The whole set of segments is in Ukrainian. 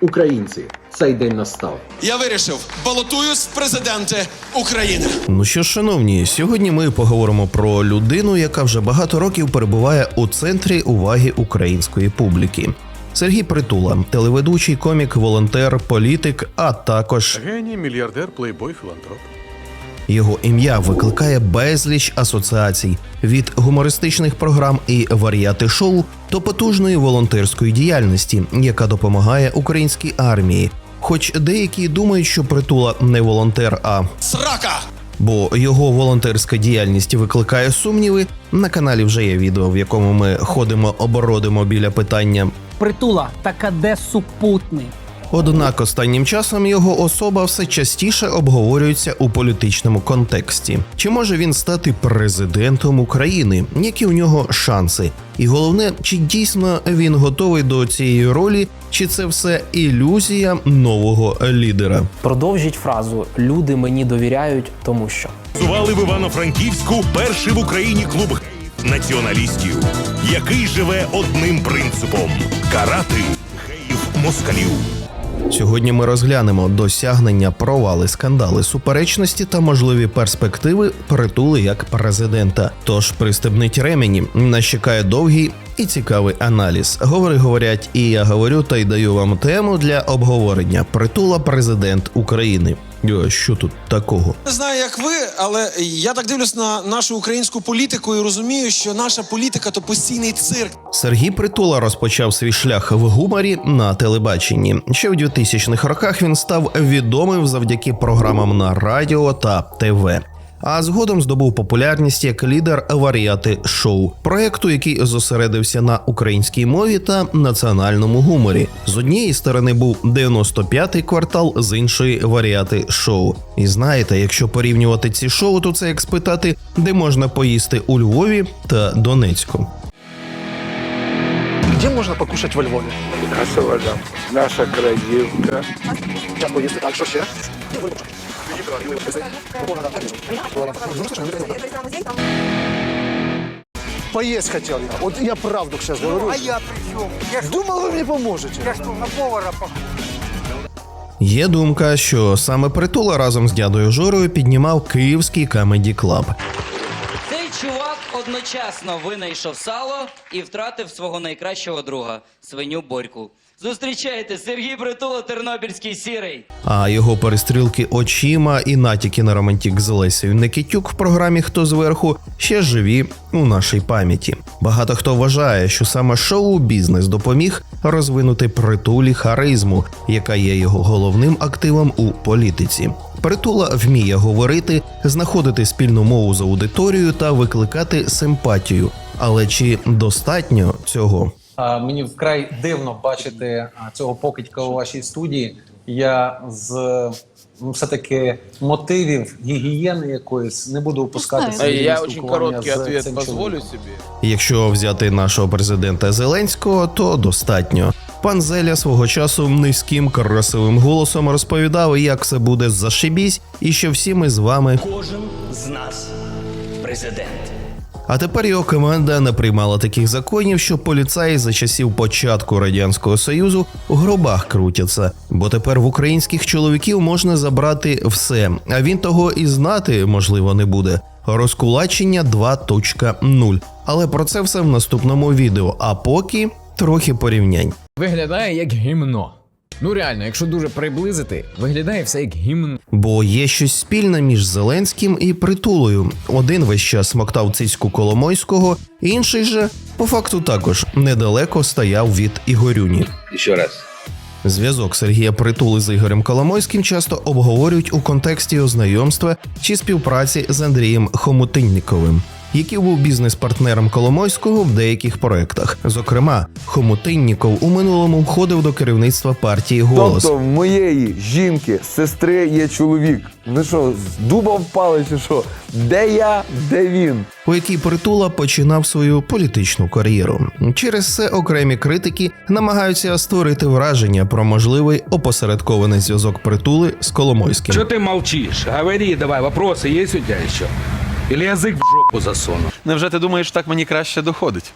Українці, цей день настав. Я вирішив, балотуюсь в президенти України. Ну що, ж, шановні, сьогодні ми поговоримо про людину, яка вже багато років перебуває у центрі уваги української публіки. Сергій Притула, телеведучий, комік, волонтер, політик, а також Геній, мільярдер, плейбой, філантроп. Його ім'я викликає безліч асоціацій від гумористичних програм і варіати шоу до потужної волонтерської діяльності, яка допомагає українській армії. Хоч деякі думають, що притула не волонтер, а Срака! бо його волонтерська діяльність викликає сумніви. На каналі вже є відео, в якому ми ходимо обородимо біля питання. Притула, так а де супутник? Однак останнім часом його особа все частіше обговорюється у політичному контексті. Чи може він стати президентом України? Які у нього шанси? І головне, чи дійсно він готовий до цієї ролі, чи це все ілюзія нового лідера? Продовжіть фразу Люди мені довіряють, тому що. Зували в Івано-Франківську перший в Україні клуб націоналістів, який живе одним принципом карати геїв москалів. Сьогодні ми розглянемо досягнення, провали, скандали, суперечності та можливі перспективи притули як президента. Тож пристебніть ремені, нас чекає довгий і цікавий аналіз. Говори, говорять, і я говорю, та й даю вам тему для обговорення. Притула президент України. Що тут такого? Не знаю, як ви, але я так дивлюсь на нашу українську політику і розумію, що наша політика то постійний цирк. Сергій Притула розпочав свій шлях в гуморі на телебаченні. Ще в 2000-х роках він став відомим завдяки програмам на радіо та ТВ. А згодом здобув популярність як лідер варіати шоу проекту, який зосередився на українській мові та національному гуморі. З однієї сторони був 95-й квартал, з іншої варіати шоу. І знаєте, якщо порівнювати ці шоу, то це як спитати, де можна поїсти у Львові та Донецьку. Где можно покушать во Львове? Касова наша краївка. Сейчас поїсти, так, що ще? Поесть хотел я. Вот я правду сейчас говорю. А я при Думал, вы мне поможете. Я что, на повара Є думка, що саме притула разом з дядою Жорою піднімав київський Comedy Club. Цей чувак одночасно винайшов сало і втратив свого найкращого друга свиню Борьку. Зустрічайте Сергій Притула, Тернопільський сірий. А його перестрілки очима і натяки на романтик з Лесею Никитюк в програмі Хто зверху ще живі у нашій пам'яті. Багато хто вважає, що саме шоу-бізнес допоміг розвинути притулі харизму, яка є його головним активом у політиці. Притула вміє говорити, знаходити спільну мову з аудиторією та викликати симпатію. Але чи достатньо цього? А, Мені вкрай дивно бачити цього покидька у вашій студії. Я з ну, все-таки мотивів гігієни якоїсь не буду опускатися. Я очень короткий ответ позволю собі. Якщо взяти нашого президента Зеленського, то достатньо. Пан Зеля свого часу низьким красивим голосом розповідав, як це буде зашибісь, і що всі ми з вами. Кожен з нас президент. А тепер його команда не приймала таких законів, що поліцаї за часів початку радянського союзу у гробах крутяться. Бо тепер в українських чоловіків можна забрати все, а він того і знати можливо не буде. Розкулачення 2.0. Але про це все в наступному відео. А поки трохи порівнянь. Виглядає як гімно. Ну реально, якщо дуже приблизити, виглядає все як гімн. Бо є щось спільне між Зеленським і притулою. Один весь час смоктав цицьку Коломойського, інший же, по факту, також недалеко стояв від Ігорюні. Ще раз. Зв'язок Сергія Притули з Ігорем Коломойським часто обговорюють у контексті ознайомства чи співпраці з Андрієм Хомутинніковим, який був бізнес-партнером Коломойського в деяких проектах. Зокрема, Хомутинніков у минулому входив до керівництва партії Голос. Тобто в моєї жінки, сестри є чоловік. Ви що, з дуба впали чи що? Де я, де він? у якій притула починав свою політичну кар'єру. Через це окремі критики намагаються створити враження про можливий опосередкований зв'язок притули з Коломойським. Что ты молчишь? Говори давай, вопросы есть у тебя еще? Ілі язик в жопу засуну. Невже ти думаєш, так мені краще доходить?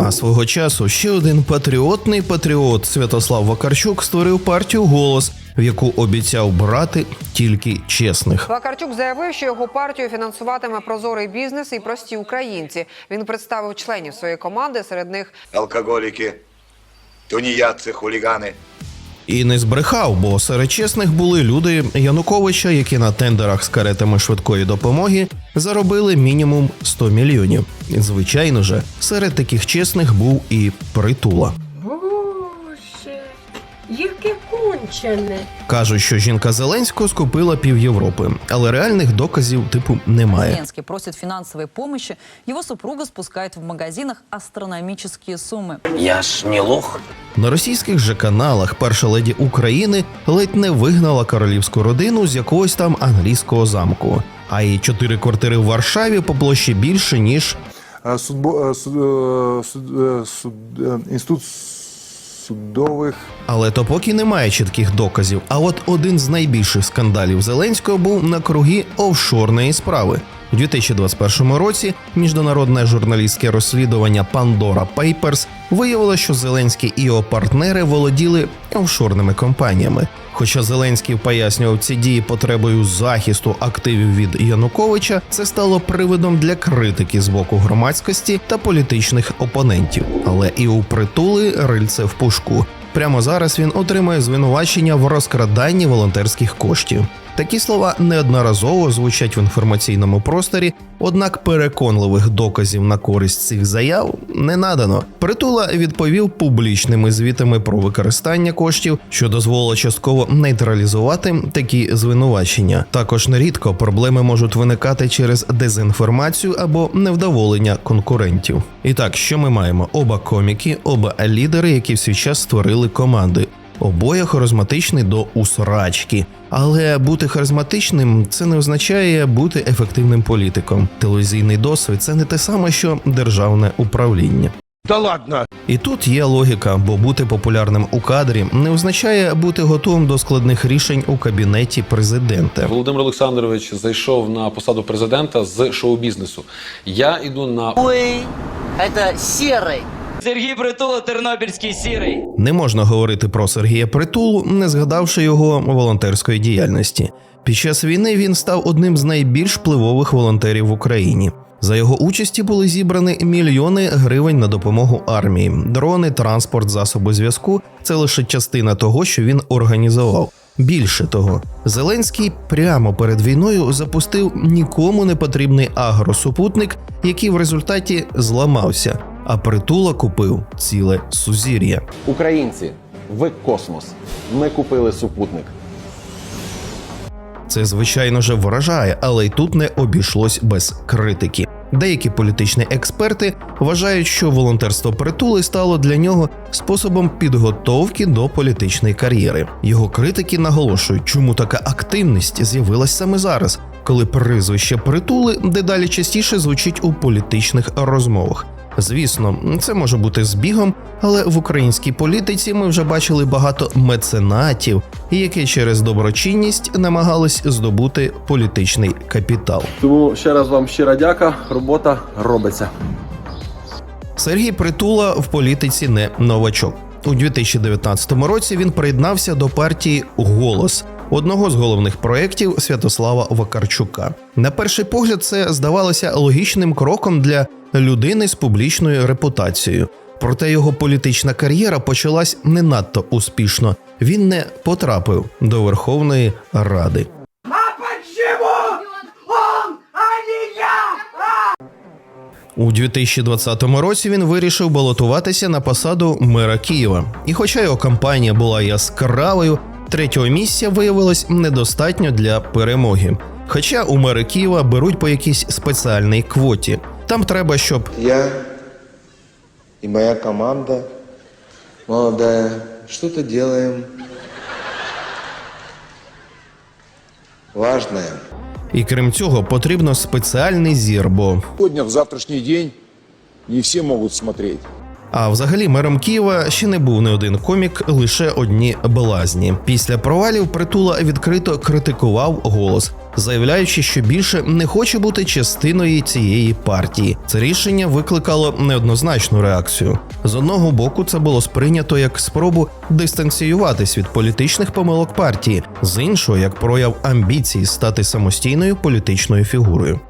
А свого часу ще один патріотний патріот Святослав Вакарчук створив партію голос, в яку обіцяв брати тільки чесних. Вакарчук заявив, що його партію фінансуватиме прозорий бізнес і прості українці. Він представив членів своєї команди, серед них Алкоголики, тунеядцы, хулиганы. І не збрехав, бо серед чесних були люди Януковича, які на тендерах з каретами швидкої допомоги заробили мінімум 100 мільйонів. Звичайно же, серед таких чесних був і притула. Боже, яке кончене. Кажуть, що жінка Зеленського скупила пів Європи, але реальних доказів типу немає. Зеленский просит финансовой помощи, его супруга спускает в магазинах астрономические суммы. Я ж не лох. На російських же каналах перша леді України ледь не вигнала королівську родину з якогось там англійського замку. А її чотири квартири в Варшаві по площі більше ніж Судбо, суд, е, суд, е, суд, е, інститут судових Але то поки немає чітких доказів. А от один з найбільших скандалів Зеленського був на кругі офшорної справи. У 2021 році міжнародне журналістське розслідування Pandora Papers виявило, що Зеленський і його партнери володіли офшорними компаніями. Хоча Зеленський пояснював ці дії потребою захисту активів від Януковича, це стало приводом для критики з боку громадськості та політичних опонентів. Але і у притули рильце в пушку. Прямо зараз він отримує звинувачення в розкраданні волонтерських коштів. Такі слова неодноразово звучать в інформаційному просторі, однак переконливих доказів на користь цих заяв не надано. Притула відповів публічними звітами про використання коштів, що дозволило частково нейтралізувати такі звинувачення. Також нерідко проблеми можуть виникати через дезінформацію або невдоволення конкурентів. І так, що ми маємо? Оба коміки, оба лідери, які в свій час створили команди. Обоє харизматичні до усрачки. Але бути харизматичним це не означає бути ефективним політиком. Телевізійний досвід це не те саме, що державне управління. Та ладно. І тут є логіка, бо бути популярним у кадрі не означає бути готовим до складних рішень у кабінеті президента. Володимир Олександрович зайшов на посаду президента з шоу-бізнесу. Я йду на Ой, це сірий. Сергій Притула, Тернопільський сірий. Не можна говорити про Сергія Притулу, не згадавши його волонтерської діяльності. Під час війни він став одним з найбільш впливових волонтерів в Україні. За його участі були зібрані мільйони гривень на допомогу армії, дрони, транспорт, засоби зв'язку це лише частина того, що він організував. Більше того, Зеленський прямо перед війною запустив нікому не потрібний агросупутник, який в результаті зламався, а притула купив ціле сузір'я. Українці, ви космос. Ми купили супутник. Це звичайно же вражає, але й тут не обійшлось без критики. Деякі політичні експерти вважають, що волонтерство притули стало для нього способом підготовки до політичної кар'єри. Його критики наголошують, чому така активність з'явилась саме зараз, коли прізвище притули дедалі частіше звучить у політичних розмовах. Звісно, це може бути збігом, але в українській політиці ми вже бачили багато меценатів, які через доброчинність намагались здобути політичний капітал. Тому ще раз вам щира дяка. Робота робиться. Сергій Притула в політиці не новачок. У 2019 році він приєднався до партії Голос. Одного з головних проєктів Святослава Вакарчука. На перший погляд, це здавалося логічним кроком для людини з публічною репутацією. Проте його політична кар'єра почалась не надто успішно. Він не потрапив до Верховної Ради. У 2020 році він вирішив балотуватися на посаду мера Києва. І хоча його кампанія була яскравою, третього місця виявилось недостатньо для перемоги. Хоча у мери Києва беруть по якійсь спеціальній квоті. Там треба, щоб Я и моя команда молодая что-то делаем важное. і крім цього потрібно спеціальний зір, бо Сегодня, в завтрашний день не все могут смотреть. А взагалі мером Києва ще не був не один комік, лише одні блазні. Після провалів притула відкрито критикував голос. заявляючи, що більше не хоче бути частиною цієї партії. Це рішення викликало неоднозначну реакцію. З одного боку, це було сприйнято як спробу дистанціюватись від політичних помилок партії, з іншого як прояв амбіцій стати самостійною політичною фігурою.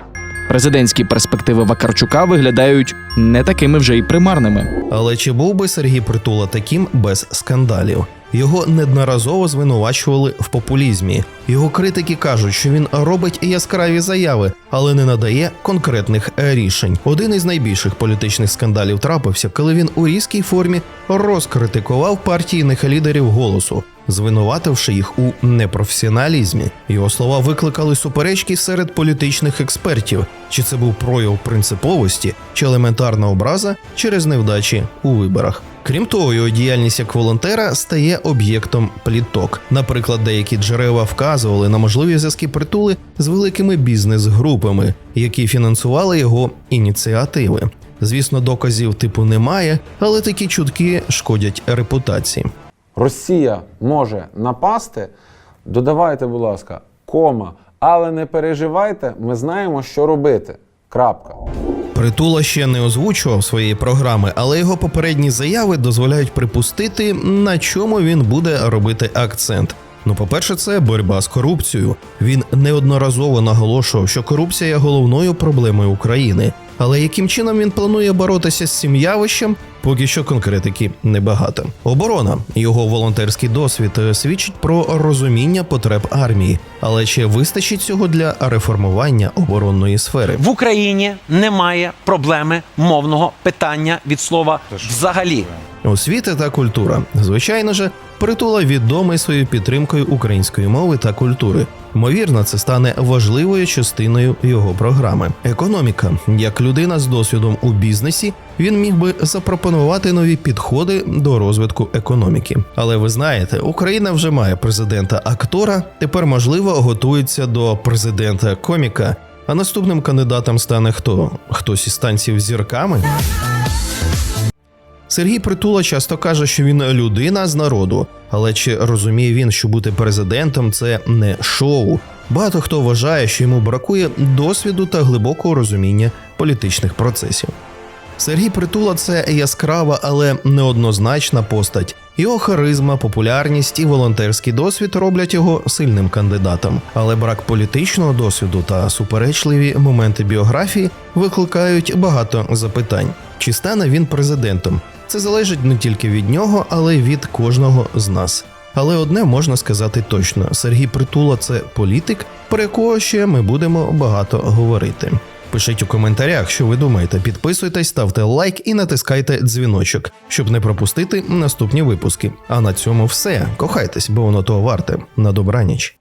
Президентські перспективи Вакарчука виглядають не такими вже й примарними. Але чи був би Сергій Притула таким без скандалів? Його неодноразово звинувачували в популізмі. Його критики кажуть, що він робить яскраві заяви, але не надає конкретних рішень. Один із найбільших політичних скандалів трапився, коли він у різкій формі розкритикував партійних лідерів голосу, звинувативши їх у непрофесіоналізмі. Його слова викликали суперечки серед політичних експертів. Чи це був прояв принциповості, чи елементарна образа через невдачі у виборах? Крім того, його діяльність як волонтера стає об'єктом пліток. Наприклад, деякі джерела вказували на можливі зв'язки притули з великими бізнес-групами, які фінансували його ініціативи. Звісно, доказів типу немає, але такі чутки шкодять репутації. Росія може напасти. Додавайте, будь ласка, кома. Але не переживайте, ми знаємо, що робити. Крапка. Притула ще не озвучував своєї програми, але його попередні заяви дозволяють припустити, на чому він буде робити акцент. Ну, по-перше, це боротьба з корупцією. Він неодноразово наголошував, що корупція є головною проблемою України. Але яким чином він планує боротися з цим явищем, поки що конкретики небагато. Оборона його волонтерський досвід е, свідчить про розуміння потреб армії, але чи вистачить цього для реформування оборонної сфери? В Україні немає проблеми мовного питання від слова взагалі. Освіта та культура. Звичайно ж, притула відомий своєю підтримкою української мови та культури. Ймовірно, це стане важливою частиною його програми. Економіка, як людина з досвідом у бізнесі, він міг би запропонувати нові підходи до розвитку економіки. Але ви знаєте, Україна вже має президента актора. Тепер можливо готується до президента коміка. А наступним кандидатом стане хто? Хтось із станців зірками? Сергій Притула часто каже, що він людина з народу, але чи розуміє він, що бути президентом це не шоу? Багато хто вважає, що йому бракує досвіду та глибокого розуміння політичних процесів. Сергій Притула це яскрава, але неоднозначна постать. Його харизма, популярність і волонтерський досвід роблять його сильним кандидатом. Але брак політичного досвіду та суперечливі моменти біографії викликають багато запитань. Чи стане він президентом? Це залежить не тільки від нього, але й від кожного з нас. Але одне можна сказати точно: Сергій Притула це політик, про якого ще ми будемо багато говорити. Пишіть у коментарях, що ви думаєте. Підписуйтесь, ставте лайк і натискайте дзвіночок, щоб не пропустити наступні випуски. А на цьому все. Кохайтесь, бо воно того варте. На добраніч.